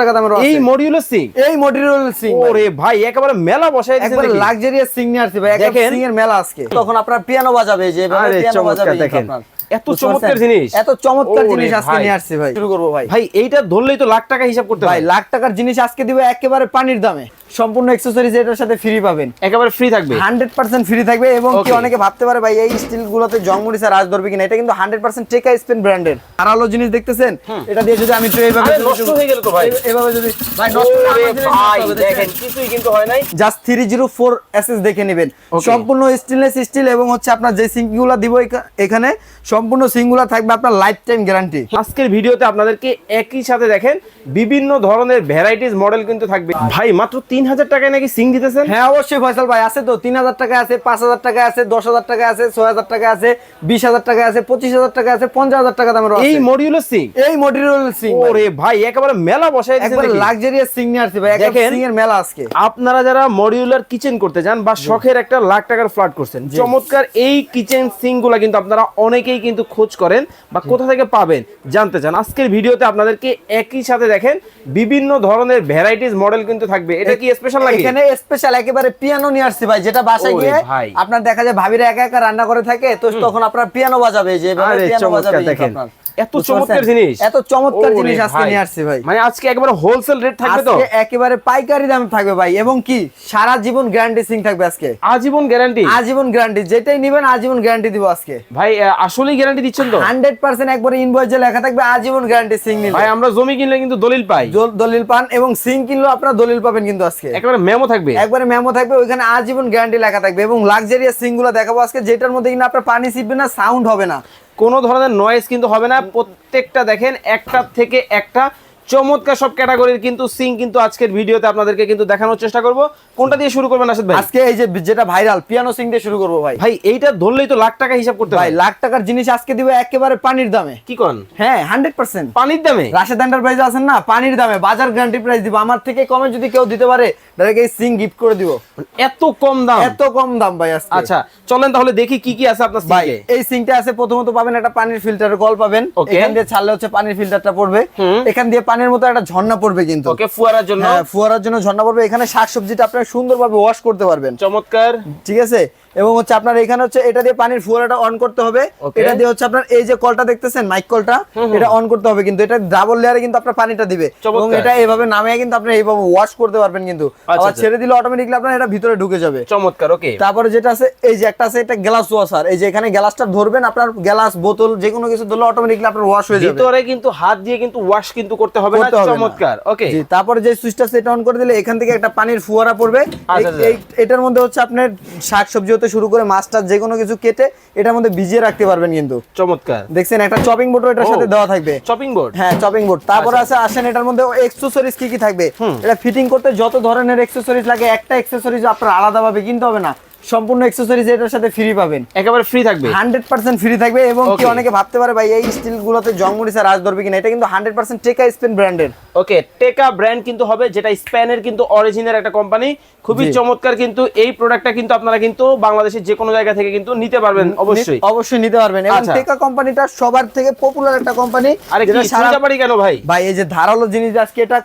টাকা দামের এই মডিউলার সিং এই মডিউল সিং ওরে ভাই একেবারে মেলা বসাই দিয়েছেন একবার লাক্সারিয়াস সিং নিয়ে আসছে ভাই একদম সিং এর মেলা আজকে। তখন আপনার পিয়ানো বাজাবে যে পিয়ানো চমৎকার বাজাবে দেখেন। এত চমৎকার জিনিস। এত চমৎকার জিনিস আজকে। নিয়ে আসছে ভাই। শুরু করব ভাই। ভাই এইটা ধরলেই তো লাখ টাকা হিসাব করতে ভাই লাখ টাকার জিনিস আজকে দিবে একেবারে পানির দামে। সম্পূর্ণ এক্সেসরিজ এটার সাথে ফ্রি পাবেন। একেবারে ফ্রি থাকবে। হান্ড্রেড পার্সেন্ট ফ্রি থাকবে এবং কি অনেকে ভাবতে পারে ভাই এই স্টিল গুলোতে জংমরিচা রাজ ধরবে কিনা? এটা কিন্তু হান্ড্রেড পার্সেন্ট টেকা স্পেন ব্র্যান্ডের আর আলো জিনিস দেখতেছেন? এটা দিয়ে যদি আমি একটু এইভাবে নষ্ট হয়ে গেল তো ভাই। এইভাবে যদি ভাই নষ্ট ভাই দেখেন। কিছুই কিন্তু হয় নাই। Just three zero four SS দেখে নেবেন। সম্পূর্ণ স্টেনলেস স্টিল এবং হচ্ছে আপনার যে সিঙ্কগুলো দিব এখানে সম্পূর্ণ সিঙ্কগুলো থাকবে আপনার লাইফ টাইম গ্যারান্টি আজকের ভিডিওতে আপনাদেরকে একই সাথে দেখেন বিভিন্ন ধরনের ভ্যারাইটিস মডেল কিন্তু থাকবে। ভাই মাত্র তিন হাজার টাকায় নাকি সিং দিতেছেন? হ্যাঁ অবশ্যই ফয়সাল ভাই আছে তো। তিন হাজার টাকা আছে পাঁচ হাজার টাকা আছে দশ হাজার টাকা আছে ছয় হাজার টাকা আছে বিশ হাজার টাকা আছে পঁচিশ হাজার টাকা আছে পঞ্চাশ হাজার টাকা দামের এই মডিউলার সিং? এই মডিউল সিং ওরে ভাই একেবারে মেলা বসাই দিয়েছেন একবার লাক্সারিয়াস সিং নিয়ে আসছে ভাই দেখেন। সিং এর মেলা আজকে। আপনারা যারা মডিউলার কিচেন করতে চান বা শখের একটা লাখ টাকার ফ্ল্যাট করছেন চমৎকার এই কিচেন সিংগুলা কিন্তু আপনারা অনেকেই কিন্তু খোঁজ করেন বা কোথা থেকে পাবেন জানতে চান। আজকের ভিডিওতে আপনাদেরকে একই সাথে দেখেন বিভিন্ন ধরনের ভ্যারাইটিস মডেল কিন্তু থাকবে। এটা কি স্পেশাল লাগে এখানে স্পেশাল একেবারে পিয়ানো নিয়ে আসছি ভাই যেটা বাসায় গিয়ে আপনার দেখা যায় ভাবিরা একা একা রান্না করে থাকে তো তখন আপনার পিয়ানো বাজাবে যে পিয়ানো বাজাবে দেখেন। আপনার। এত চমৎকার জিনিস। এত চমৎকার জিনিস আজকে নিয়ে আসছি ভাই। মানে আজকে একবারে হোলসেল রেট থাকবে তো? আজকে একেবারে পাইকারি দাম থাকবে ভাই। এবং কি সারা জীবন গ্যারান্টি সিং থাকবে আজকে। আজীবন গ্যারান্টি আজীবন গ্যারান্টি যেটাই নিবেন আজীবন গ্যারান্টি দিব আজকে। ভাই আসলেই গ্যারান্টি দিচ্ছেন তো? হান্ড্রেড পার্সেন্ট একবারে ইনভয়েসে লেখা থাকবে আজীবন গ্যারান্টি সিং ভাই আমরা জমি কিনলে কিন্তু দলিল পাই। দলিল পান এবং সিং কিনলেও আপনার দলিল পাবেন কিন্তু আজকে। একেবারে মেমো থাকবে। একবারে মেমো থাকবে ওইখানে আজীবন গ্যারান্টি লেখা থাকবে এবং লাক্সারিয়াস সিংগুলো দেখাবো আজকে যেটার মধ্যে কিনা আপনার পানি ছিটবে না সাউন্ড হবে না। কোনো ধরনের নয়েজ কিন্তু হবে না। প্রত্যেকটা দেখেন একটা থেকে একটা চমৎকার সব ক্যাটাগরির কিন্তু সিং কিন্তু আজকের ভিডিওতে আপনাদেরকে কিন্তু দেখানোর চেষ্টা করব। কোনটা দিয়ে শুরু করবেন আসাদ ভাই? আজকে এই যে যেটা ভাইরাল পিয়ানো সিং দিয়ে শুরু করব ভাই। ভাই এইটা ধরলেই তো লাখ টাকা হিসাব করতে ভাই লাখ টাকার জিনিস আজকে দিবে একেবারে পানির দামে। কি কন? হ্যাঁ হান্ড্রেড পার্সেন্ট পানির দামে? রাশেদ এন্টারপ্রাইজ আছেন না পানির দামে। বাজার গ্যারান্টি প্রাইস দিব। আমার থেকে কমে যদি কেউ দিতে পারে ডাইরেক্ট এই সিং গিফট করে দিব। এত কম দাম? এত কম দাম ভাই আজকে। আচ্ছা চলেন তাহলে দেখি কি কি আছে আপনার ভাই এই সিংটা আছে প্রথমত পাবেন একটা পানির ফিল্টারের কল পাবেন। এখান দিয়ে ছাড়লে হচ্ছে পানির ফিল্টারটা পড়বে। এখান দিয়ে পানির মতো একটা ঝর্ণা পড়বে কিন্তু। ওকে ফুয়ারার জন্য? হ্যাঁ ফুয়ারার জন্য ঝর্ণা পড়বে। এখানে শাকসবজিটা আপনারা সুন্দরভাবে ওয়াশ করতে পারবেন। চমৎকার। ঠিক আছে? এবং হচ্ছে আপনার এখানে হচ্ছে এটা দিয়ে পানির ফুয়ারাটা অন করতে হবে। এটা দিয়ে হচ্ছে আপনার এই যে কলটা দেখতেছেন মাইক কলটা এটা অন করতে হবে কিন্তু। এটা ডাবল লেয়ারে কিন্তু আপনার পানিটা দিবে। এবং এটা এইভাবে নামিয়ে কিন্তু আপনি এইভাবে ওয়াশ করতে পারবেন কিন্তু। আবার আচ্ছা। ছেড়ে দিলে অটোমেটিকলি আপনার এটা ভিতরে ঢুকে যাবে। চমৎকার ওকে। তারপরে যেটা আছে এই যে একটা আছে এটা গ্লাস ওয়াশার এই যে এখানে গ্লাসটা ধরবেন আপনার গ্লাস বোতল যে কোনো কিছু ধরলে অটোমেটিকলি আপনার ওয়াশ হয়ে যাবে। ভিতরে কিন্তু হাত দিয়ে কিন্তু ওয়াশ কিন্তু করতে হবে। হবে না। চমৎকার ওকে জি, তারপরে যে সুইচটা সেটা অন করে দিলে এখান থেকে একটা পানির ফুয়ারা পড়বে। আচ্ছা, এই- এটার মধ্যে হচ্ছে আপনার শাক সবজি হতে শুরু করে মাছ টাছ যে কোনো কিছু কেটে এটার মধ্যে ভিজিয়ে রাখতে পারবেন কিন্তু। চমৎকার। দেখছেন একটা চপিং বোর্ডও এটার সাথে দেওয়া থাকবে। চপিং বোর্ড হ্যাঁ চপিং বোর্ড তারপরে আচ্ছা। আছে আসেন এটার মধ্যে এক্সেসরিজ কি কি থাকবে? এটা ফিটিং করতে যত ধরনের এক্সেসরিজ লাগে একটা এক্সেসরিজ আপনার আলাদাভাবে কিনতে হবে না। সম্পূর্ণ এক্সেসরিজ এটার সাথে ফ্রি পাবেন। একেবারে ফ্রি থাকবে। হান্ড্রেড পার্সেন্ট ফ্রি থাকবে এবং কি অনেকে ভাবতে পারে ভাই এই স্টিল গুলোতে জংমরিচা রাজ ধরবে কিনা? এটা কিন্তু হান্ড্রেড পার্সেন্ট টেকা স্পেন ব্র্যান্ডের ওকে টেকা ব্র্যান্ড কিন্তু হবে যেটা স্প্যানের কিন্তু অরিজিনাল একটা কোম্পানি খুবই চমৎকার কিন্তু এই প্রোডাক্টটা কিন্তু আপনারা কিন্তু বাংলাদেশের যে কোনো জায়গা থেকে কিন্তু নিতে পারবেন অবশ্যই। অবশ্যই নিতে পারবেন। এবং আচ্ছা। টেকা কোম্পানিটা সবার থেকে পপুলার একটা কোম্পানি আরে কি সুইজাবাড়ি কেন ভাই? ভাই এই যে ধারালো জিনিস আজকে এটা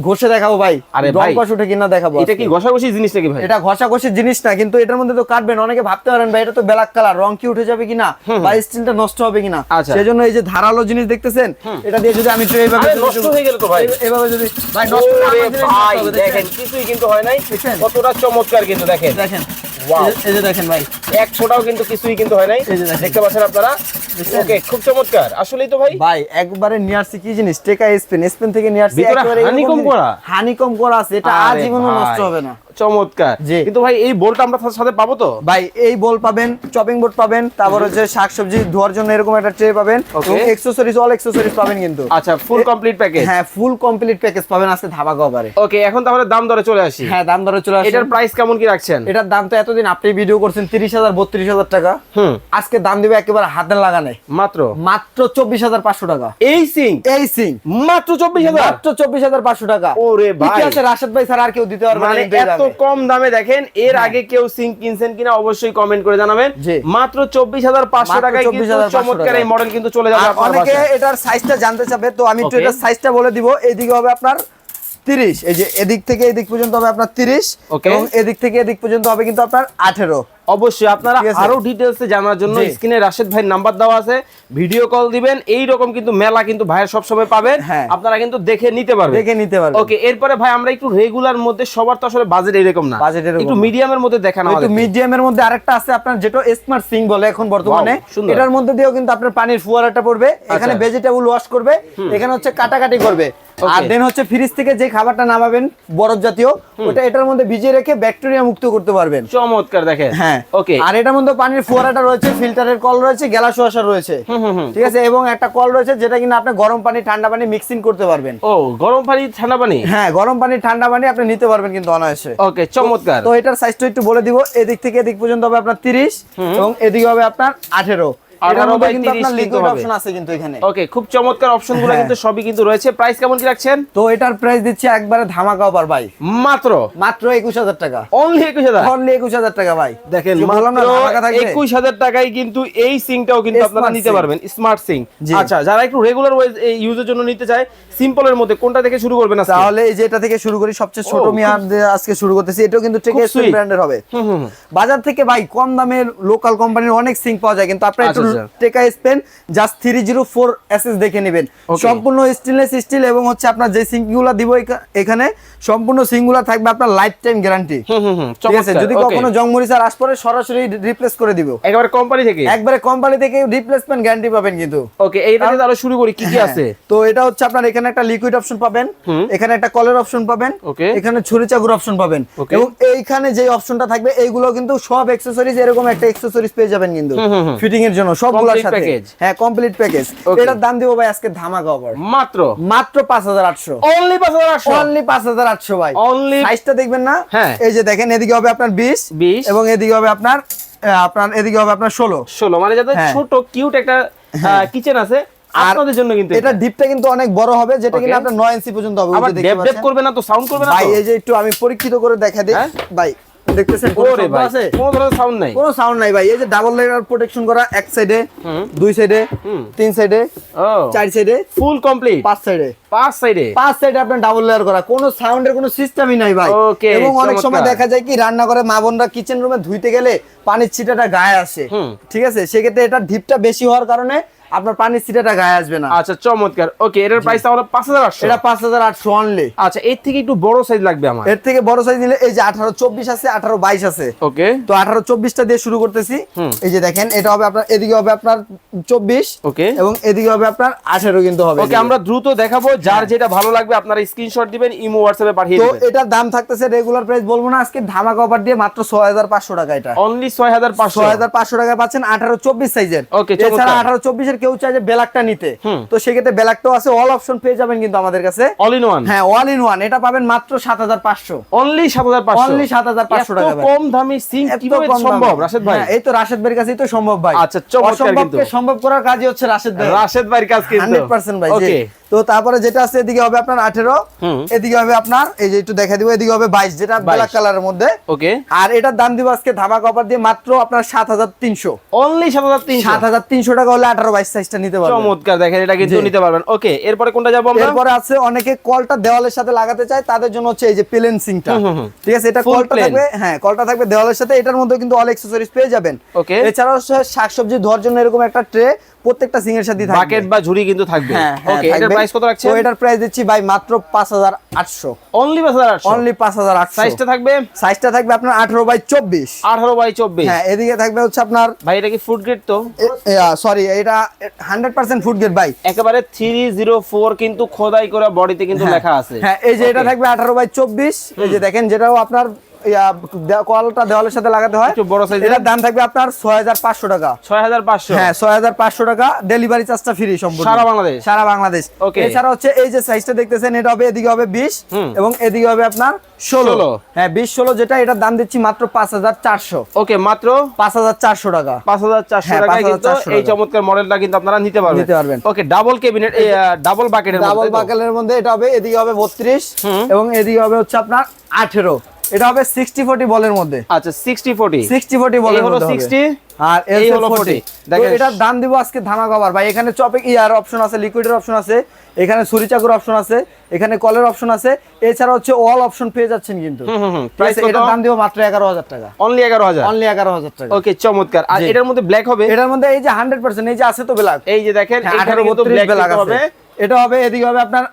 ঘষে দেখাবো ভাই। আরে রং ভাই, পাশ উঠে কিনা দেখাবো এটা কি। ঘষাঘষি জিনিস নাকি ভাই? এটা ঘষা ঘষির জিনিস না কিন্তু এটার মধ্যে তো কাটবেন অনেকে ভাবতে পারেন ভাই এটা তো ব্ল্যাক কালার রং কি উঠে যাবে কিনা বা স্টিলটা নষ্ট হবে কিনা। আচ্ছা। সেই জন্য এই যে ধারালো জিনিস দেখতেছেন এটা দিয়ে যদি আমি একটু এইভাবে নষ্ট হয়ে গেল তো ভাই। এভাবে যদি ভাই নষ্ট নষ্ট ভাই দেখেন কিছুই কিন্তু হয় নাই। কতটা চমৎকার কিন্তু দেখেন। দেখেন। এই যে- দেখেন ভাই। এক ফোঁটাও কিন্তু কিছুই কিন্তু হয় নাই। দেখতে পাচ্ছেন আপনারা? ওকে খুব চমৎকার। আসলেই তো ভাই? ভাই একবারে নিয়ারছি কি জিনিস? টেকা স্পেন। স্পেন থেকে নিয়ারছি একবারে। করা? honeycomb করা আছে এটা আরে আজীবনও নষ্ট হবে না। চমৎকার। কিন্তু ভাই এই বোলটা আমরা সাথে পাবো তো? ভাই এই বল পাবেন চপিং বোর্ড পাবেন তারপর হচ্ছে শাকসবজি ধোয়ার জন্য এরকম একটা ট্রে পাবেন এক্সেসরিজ অল এক্সেসরিজ পাবেন কিন্তু। আচ্ছা ফুল কমপ্লিট প্যাকেজ হ্যাঁ ফুল কমপ্লিট প্যাকেজ পাবেন আজকে ধাবা কভারে ওকে এখন তাহলে দাম দরে চলে আসি। হ্যাঁ দাম দরে চলে আসে। এটার প্রাইস কেমন কি রাখছেন? এটার দাম তো এতদিন আপনি ভিডিও করছেন তিরিশ হাজার বত্রিশ হাজার টাকা। হুম। আজকে দাম দিবে একেবারে হাতে লাগানে মাত্র? মাত্র চব্বিশ হাজার পাঁচশো টাকা। এই সিং? এই সিং। মাত্র চব্বিশ হাজার? মাত্র চব্বিশ হাজার পাঁচশো টাকা। ওরে ভাই। ইতিহাসে রাশেদ ভাই স্যার আর কেউ দিতে পারবে না মানে এত। কম দামে দেখেন। এর হ্যাঁ। আগে কেউ সিং কিনছেন কিনা অবশ্যই কমেন্ট করে জানাবেন। মাত্র চব্বিশ হাজার পাঁচশো টাকায় কিন্তু 24,500 চমৎকার এই মডেল কিন্তু চলে যাবে অনেকে এটার সাইজটা জানতে চাবে তো আমি একটু এটার সাইজটা বলে দিব। এদিকে হবে আপনার তিরিশ। এই যে এদিক থেকে এদিক পর্যন্ত হবে আপনার তিরিশ Okay. এবং এদিক থেকে এদিক পর্যন্ত হবে কিন্তু আপনার আঠেরো। অবশ্যই আপনারা। আরও ডিটেলসে জানার জন্য স্ক্রিনে রাশেদ ভাইয়ের নাম্বার দেওয়া আছে। ভিডিও কল দিবেন এই রকম কিন্তু মেলা কিন্তু ভাইয়ের সবসময় পাবেন। হ্যাঁ। আপনারা কিন্তু দেখে নিতে পারবেন। দেখে নিতে পারবেন। ওকে এরপরে ভাই আমরা একটু রেগুলার মধ্যে সবার তো আসলে বাজেট এরকম না। এরকম একটু মিডিয়ামের মধ্যে দেখানো হবে একটু মিডিয়ামের মধ্যে আরেকটা আছে আপনার যেটা স্মার্ট সিং বলে এখন বর্তমানে। এটার মধ্যে দিয়েও কিন্তু আপনার পানির ফুয়ারাটা পড়বে। এখানে ভেজিটেবল ওয়াশ করবে। এখানে হচ্ছে কাটাকাটি করবে। আর দেন হচ্ছে ফ্রিজ থেকে যে খাবারটা নামাবেন বরফ জাতীয় ওটা এটার মধ্যে ভিজিয়ে রেখে ব্যাকটেরিয়া মুক্ত করতে পারবেন। চমৎকার দেখেন। হ্যাঁ। ওকে আর এটার মধ্যে পানির ফোয়ারাটা রয়েছে ফিল্টারের কল রয়েছে গ্যালাস ওয়াশার রয়েছে। ঠিক আছে? এবং একটা কল রয়েছে যেটা কিনা আপনি গরম পানি ঠান্ডা পানি মিক্সিং করতে পারবেন। ও গরম পানি ঠান্ডা পানি? হ্যাঁ গরম পানি ঠান্ডা পানি আপনি নিতে পারবেন কিন্তু অনায়াসে। ওকে চমৎকার। তো এটার সাইজটা একটু বলে দিব এদিক থেকে এদিক পর্যন্ত হবে আপনার তিরিশ এবং এদিকে হবে আপনার আঠেরো। 18 মধ্যে 30 লিকুইড অপশন আছে কিন্তু এখানে। ওকে খুব চমৎকার অপশনগুলো হ্যাঁ। কিন্তু সবই কিন্তু রয়েছে। প্রাইস কেমন কি রাখছেন? তো এটার প্রাইস দিচ্ছি একবারে ধামাকা অফার ভাই। মাত্র? মাত্র একুশ হাজার টাকা। অনলি একুশ হাজার? অনলি একুশ হাজার টাকা ভাই। দেখেন কি বললাম না, ধামাকা থাকবে? একুশ হাজার টাকায় কিন্তু এই সিংটাও কিন্তু আপনারা নিতে পারবেন স্মার্ট সিং। আচ্ছা যারা একটু রেগুলার ইউজের জন্য নিতে চায় সিম্পলের মধ্যে কোনটা থেকে শুরু করবেন আজকে? তাহলে এই যে এটা থেকে শুরু করি সবচেয়ে ছোট মিয়ার আজকে শুরু করতেছি। এটাও কিন্তু ব্র্যান্ডের হবে। বাজার থেকে ভাই কম দামের লোকাল কোম্পানির অনেক সিঙ্ক পাওয়া যায় কিন্তু আপনারা একটু। টেকা Spain just three zero four SS দেখে নেবেন। সম্পূর্ণ স্টেনলেস স্টিল এবং হচ্ছে আপনার যে দিব এখানে সম্পূর্ণ সিঙ্কগুলো থাকবে আপনার লাইফ টাইম গ্যারান্টি ঠিক আছে? যদি কখনো আস পরে সরাসরি রিপ্লেস করে দিব। একেবারে কোম্পানি থেকে? একবারে কোম্পানি থেকে রিপ্লেসমেন্ট গ্যারান্টি পাবেন কিন্তু। ওকে এইটা দিয়ে তাহলে শুরু করি কি কি হ্যাঁ, আছে? তো এটা হচ্ছে আপনার এখানে একটা লিকুইড অপশন পাবেন এখানে একটা কলের অপশন পাবেন এখানে ছুরি চাকুর অপশন পাবেন। এবং এইখানে যে অপশনটা থাকবে এইগুলো কিন্তু সব অ্যাকসেসরিজ এরকম একটা অ্যাকসেসরিজ পেয়ে যাবেন কিন্তু। ফিটিং এর জন্য। সবগুলোর সাথে। হ্যাঁ কমপ্লিট প্যাকেজ এটার দাম দিব ভাই আজকে ধামাকা অফার মাত্র? মাত্র 5800 অনলি পাঁচ হাজার আটশো? অনলি 5800 ভাই। Only- সাইজটা দেখবেন না? হ্যাঁ। এই যে দেখেন এদিকে হবে আপনার 20 20 এবং এদিকে হবে আপনার আপনার এদিকে হবে আপনার 16 ষোলো। মানে যাদের হ্যাঁ। ছোট কিউট একটা কিচেন আছে আর আপনাদের জন্য কিন্তু এটা ডিপটা কিন্তু অনেক বড় হবে যেটা Okay. কিনা আপনার 9 ইঞ্চি পর্যন্ত হবে আবার ডেপ ডেপ করবে না তো সাউন্ড করবে না ভাই এই যে একটু আমি পরীক্ষিত করে দেখা দিই। হ্যাঁ? ভাই দেখতেছেন ওরে ভাই আছে? কোনো ধরনের সাউন্ড নাই। কোনো সাউন্ড নাই ভাই। এই যে ডাবল লেয়ার প্রোটেকশন করা এক সাইডে দুই সাইডে তিন সাইডে চার সাইডে ফুল কমপ্লিট পাঁচ সাইডে পাঁচ সাইডে পাঁচ সাইডে আপনার ডাবল লেয়ার করা। কোনো সাউন্ডের কোনো সিস্টেমই নাই ভাই। এবং অনেক সময় দেখা যায় কি রান্না করে মা বোনরা কিচেন রুমে ধুইতে গেলে পানির ছিটাটা গায়ে আসে। ঠিক আছে? সেক্ষেত্রে এটা ডিপটা বেশি হওয়ার কারণে আপনার পানির ছিটাটা গায়ে আসবে না। আচ্ছা চমৎকার। ওকে এটার প্রাইস তাহলে পাঁচ হাজার আটশো। এটা পাঁচ হাজার আটশো অনলি আচ্ছা এর থেকে একটু বড় সাইজ লাগবে আমার। এর থেকে বড় সাইজ নিলে এই যে আঠারো চব্বিশ আছে আঠারো বাইশ আছে। ওকে। তো আঠারো চব্বিশটা দিয়ে শুরু করতেছি। এই যে দেখেন এটা হবে আপনার এদিকে হবে আপনার চব্বিশ। ওকে। এবং এদিকে হবে আপনার আঠারো কিন্তু হবে। ওকে আমরা দ্রুত দেখাবো যার যেটা ভালো লাগবে আপনারা স্ক্রিনশট দিবেন ইমো হোয়াটসঅ্যাপে পাঠিয়ে তো এটার দাম থাকতেছে রেগুলার প্রাইস বলব না আজকে ধামাকা অফার দিয়ে মাত্র ছয় হাজার পাঁচশো টাকা এটা। অনলি ছয় হাজার পাঁচশো। হাজার পাঁচশো টাকা পাচ্ছেন আঠারো চব্বিশ সাইজের ওকে এছাড়া। আঠারো চব্বিশের কেউ চায় যে ব্ল্যাকটা নিতে। তো সেক্ষেত্রে ব্ল্যাকটাও আছে অল অপশন পেয়ে যাবেন কিন্তু আমাদের কাছে। অল ইন ওয়ান হ্যাঁ অল ইন ওয়ান এটা পাবেন মাত্র সাত হাজার পাঁচশো। অনলি সাত হাজার পাঁচশো? হাজার 7,500 টাকা। কম দামি সিং এত কীভাবে সম্ভব। রাশেদ ভাই? হ্যাঁ, এই তো রাশেদ ভাইয়ের কাছেই তো সম্ভব ভাই। আচ্ছা, চমৎকার কিন্তু। সম্ভব করার কাজই হচ্ছে রাশেদ ভাই। রাশেদ ভাইয়ের কাজ কিন্তু। হান্ড্রেড পার্সেন্ট ভাই জি। ওকে তো তারপরে যেটা আছে এদিকে হবে আপনার আঠেরো এদিকে হবে আপনার এই যে একটু দেখা দিব এদিকে হবে বাইশ যেটা 22 ব্ল্যাক কালারের মধ্যে। ওকে। আর এটার দাম দিব আজকে ধামাকা অফার দিয়ে মাত্র আপনার সাত হাজার তিনশো। অনলি সাত হাজার তিনশো? সাত হাজার তিনশো টাকা হলে আঠারো বাইশ সাইজটা নিতে পারবেন। চমৎকার দেখেন এটা কিন্তু নিতে পারবেন। ওকে এরপরে কোনটা যাব আমরা? এরপরে আছে অনেকে কলটা দেওয়ালের সাথে লাগাতে চায় তাদের জন্য হচ্ছে এই যে প্লেন সিংটা। ঠিক আছে এটা কলটা থাকবে হ্যাঁ কলটা থাকবে দেওয়ালের সাথে এটার মধ্যে কিন্তু অল অ্যাকসেসরিজ পেয়ে যাবেন। ওকে। এছাড়াও শাকসবজি ধোয়ার জন্য এরকম একটা ট্রে প্রত্যেকটা সিং এর সাথে থাকবে। বাকেট বা ঝুড়ি কিন্তু থাকবে। হ্যাঁ হ্যাঁ, ওকে। প্রাইস কত রাখছেন? তো এটার প্রাইস দিচ্ছি ভাই মাত্র পাঁচ হাজার আটশো। অনলি পাঁচ হাজার আটশো? অনলি পাঁচ হাজার আটশো। সাইজটা থাকবে? সাইজটা থাকবে আপনার আঠারো বাই চব্বিশ। আঠারো বাই চব্বিশ। হ্যাঁ এদিকে থাকবে হচ্ছে আপনার ভাই এটা কি ফুড গ্রেড তো? সরি এটা হান্ড্রেড পার্সেন্ট ফুড গেট ভাই। একেবারে থ্রি জিরো ফোর কিন্তু খোদাই করা বডিতে কিন্তু হ্যাঁ, লেখা আছে। হ্যাঁ এই যে এটা থাকবে আঠারো বাই চব্বিশ। এই যে দেখেন যেটাও আপনার কলটা দেওয়ালের সাথে লাগাতে হয়। বড় সাইজের এটার দাম থাকবে আপনার ছয় হাজার পাঁচশো টাকা। ছয় হাজার পাঁচশো? হ্যাঁ ছয় হাজার পাঁচশো টাকা। ডেলিভারি চার্জটা ফ্রি সম্পূর্ণ। সারা বাংলাদেশ? সারা বাংলাদেশ. এছাড়া হচ্ছে এই যে সাইজটা দেখতেছেন এটা হবে এদিকে হবে বিশ এবং এদিকে হবে আপনার ষোলো। হ্যাঁ বিশ ষোলো যেটা এটার দাম দিচ্ছি মাত্র পাঁচ হাজার চারশো। ওকে মাত্র? পাঁচ হাজার চারশো টাকা। পাঁচ হাজার চারশো হ্যাঁ, কিন্তু এই চমৎকার মডেলটা কিন্তু আপনারা নিতে পারবেন। নিতে পারবেন। ওকে ডাবল কেবিনেট ডাবল বাকেটের ডাবল বাকেলের মধ্যে এটা হবে এদিকে হবে বত্রিশ এবং এদিকে হবে হচ্ছে আপনার আঠেরো। এটা হবে সিক্সটি ফোর্টি বলের মধ্যে। আচ্ছা সিক্সটি ফোর্টি সিক্সটি ফোর্টি এই বলের হলো মধ্যে 60 আর এই হলো হলো 40 দেখেন। এটার দাম দিব আজকে ধামা কভার ভাই এখানে চপে ইয়ার অপশন আছে লিকুইডের অপশন আছে এখানে ছুরি চাকুর অপশন আছে এখানে কলের অপশন আছে এছাড়া হচ্ছে অল অপশন পেয়ে যাচ্ছেন কিন্তু। এটার দাম দিব মাত্র এগারো হাজার টাকা। অনলি এগারো হাজার? অনলি এগারো হাজার টাকা। ওকে চমৎকার। আর এটার মধ্যে ব্ল্যাক হবে? এটার মধ্যে এই যে হান্ড্রেড পার্সেন্ট এই যে আছে তো ব্ল্যাক এই যে দেখেন হ্যাঁ, এখানে আঠারো ব্ল্যাক হবে। এটা হবে এদিকে হবে আপনার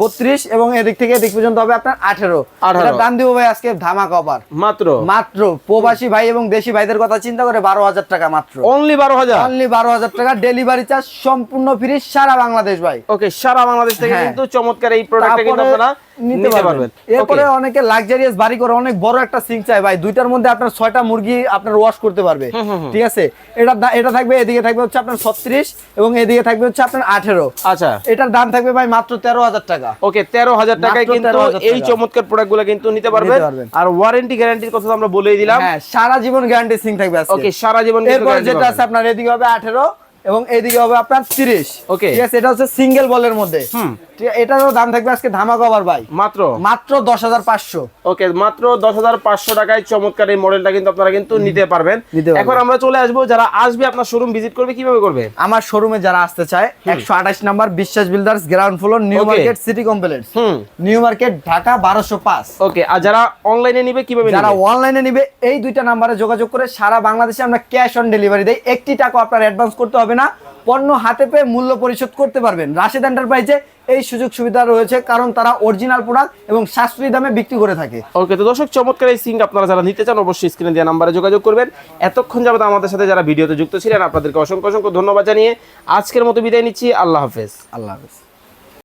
বত্রিশ এবং এদিক থেকে এদিক পর্যন্ত হবে আপনার আঠেরো। 18 দাম দিব ভাই আজকে ধামা কভার মাত্র? মাত্র। প্রবাসী ভাই এবং দেশি ভাইদের কথা চিন্তা করে বারো হাজার টাকা মাত্র। অনলি বারো হাজার? অনলি বারো হাজার টাকা। ডেলিভারি চার্জ সম্পূর্ণ ফ্রি সারা বাংলাদেশ ভাই। ওকে সারা বাংলাদেশ থেকে হ্যাঁ। কিন্তু চমৎকার এই প্রোডাক্টটা কিন্তু আপনারা নিতে পারবেন। এরপরে অনেকে লাক্সারিয়াস বাড়ি করে অনেক বড় একটা সিঙ্ক চাই ভাই দুইটার মধ্যে আপনার ছয়টা মুরগি আপনার ওয়াশ করতে পারবে। ঠিক আছে? এটা এটা থাকবে এদিকে থাকবে হচ্ছে আপনার ছত্রিশ এবং এদিকে থাকবে হচ্ছে আপনার আঠেরো। আচ্ছা। এটার দাম থাকবে ভাই মাত্র তেরো হাজার টাকা। ওকে তেরো হাজার টাকায় কিন্তু এই। চমৎকার প্রোডাক্টগুলো কিন্তু নিতে পারবেন। আর ওয়ারেন্টি গ্যারান্টির কথা তো আমরা বলেই দিলাম। হ্যাঁ সারা জীবন গ্যারান্টি সিং থাকবে আজকে। ওকে সারা জীবন এরপর যেটা আছে আপনার এদিকে হবে আঠেরো। এবং এদিকে হবে আপনার তিরিশ। ওকে ঠিক আছে এটা হচ্ছে সিঙ্গেল বলের মধ্যে। এটারও দাম থাকবে আজকে ধামা কভার ভাই মাত্র? মাত্র দশ হাজার পাঁচশো। ওকে মাত্র দশ হাজার পাঁচশো টাকায় চমৎকার এই মডেলটা কিন্তু আপনারা কিন্তু নিতে পারবেন। এখন আমরা চলে আসব যারা আসবে আপনার শোরুম ভিজিট করবে কীভাবে করবে? আমার শোরুমে যারা আসতে চায় একশো আঠাশ number Biswas builders ground floor New Market city complex hmm. New Market Dhaka বারোশো পাঁচ। ওকে আর যারা অনলাইনে নিবে কীভাবে যারা অনলাইনে নিবে এই দুইটা নাম্বারে যোগাযোগ করে সারা বাংলাদেশে আমরা ক্যাশ অন ডেলিভারি দেই। একটি টাকা আপনার অ্যাডভান্স করতে হবে না। পণ্য হাতে পেয়ে মূল্য পরিশোধ করতে পারবেন। রাশেদ এন্টারপ্রাইজে এই সুযোগ সুবিধা রয়েছে কারণ তারা অরিজিনাল প্রোডাক্ট এবং সাশ্রয়ী দামে বিক্রি করে থাকে। ওকে তো দর্শক চমৎকার এই সিঙ্ক আপনারা যারা নিতে চান অবশ্যই স্ক্রিনে দেওয়া নাম্বারে যোগাযোগ করবেন। এতক্ষণ যাবত আমাদের সাথে যারা ভিডিওতে যুক্ত ছিলেন আপনাদেরকে অসংখ্য অসংখ্য ধন্যবাদ জানিয়ে আজকের মতো বিদায় নিচ্ছি। আল্লাহ হাফেজ। আল্লাহ হাফেজ।